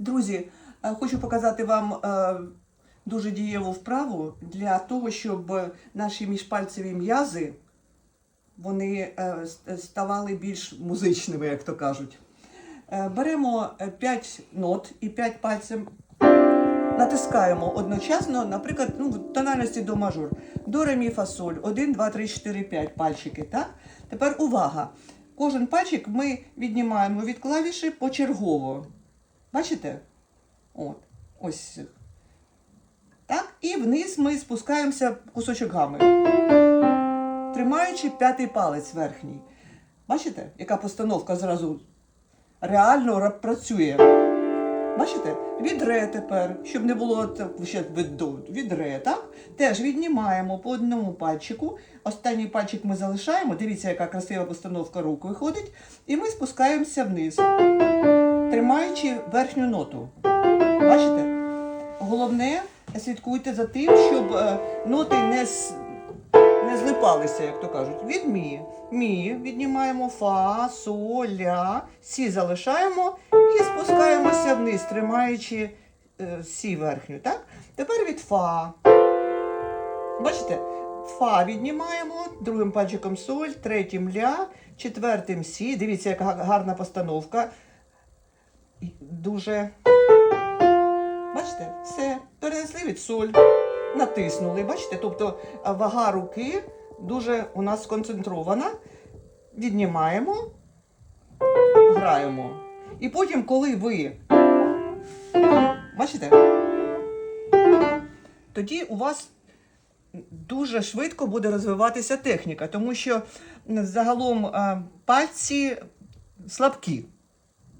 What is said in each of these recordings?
Друзі, е, хочу показати вам е, дуже дієву вправу для того, щоб наші міжпальцеві м'язи вони е, ставали більш музичними, як то кажуть. Беремо 5 нот і 5 пальцем натискаємо одночасно, наприклад, ну, в тональності до мажор. До ре, мі, фа, соль. 1, 2, 3, 4, 5 пальчики. Так? Тепер увага. Кожен пальчик ми віднімаємо від клавіші почергово. Бачите? От. Ось. Так? І вниз ми спускаємося кусочок гами. Тримаючи п'ятий палець верхній. Бачите, яка постановка зразу реально працює. Бачите? Від ре тепер, щоб не було ще від, від ре, так? Теж віднімаємо по одному пальчику. Останній пальчик ми залишаємо. Дивіться, яка красива постановка рук виходить. І ми спускаємося вниз, тримаючи верхню ноту. Бачите? Головне, слідкуйте за тим, щоб е, ноти не, не злипалися, як то кажуть. Від мі. Мі віднімаємо фа, соль, ля, сі залишаємо і спускаємося вниз, тримаючи е, сі верхню. Так? Тепер від фа. Бачите? Фа віднімаємо, другим пальчиком соль, третім ля, четвертим сі. Дивіться, яка гарна постановка. Дуже. Бачите, все, перенесли від соль, натиснули. Бачите, тобто вага руки дуже у нас сконцентрована. Віднімаємо, граємо. І потім, коли ви. Бачите? Тоді у вас дуже швидко буде розвиватися техніка, тому що загалом пальці слабкі.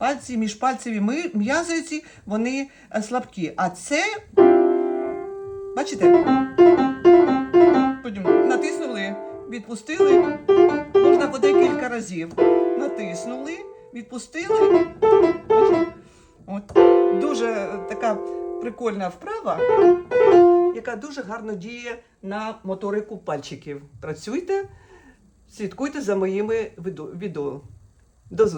Пальці міжпальцеві ми, м'язи вони е, слабкі. А це, бачите, натиснули, відпустили, можна по декілька разів. Натиснули, відпустили. От. Дуже така прикольна вправа, яка дуже гарно діє на моторику пальчиків. Працюйте, слідкуйте за моїми відео. До зустрічі!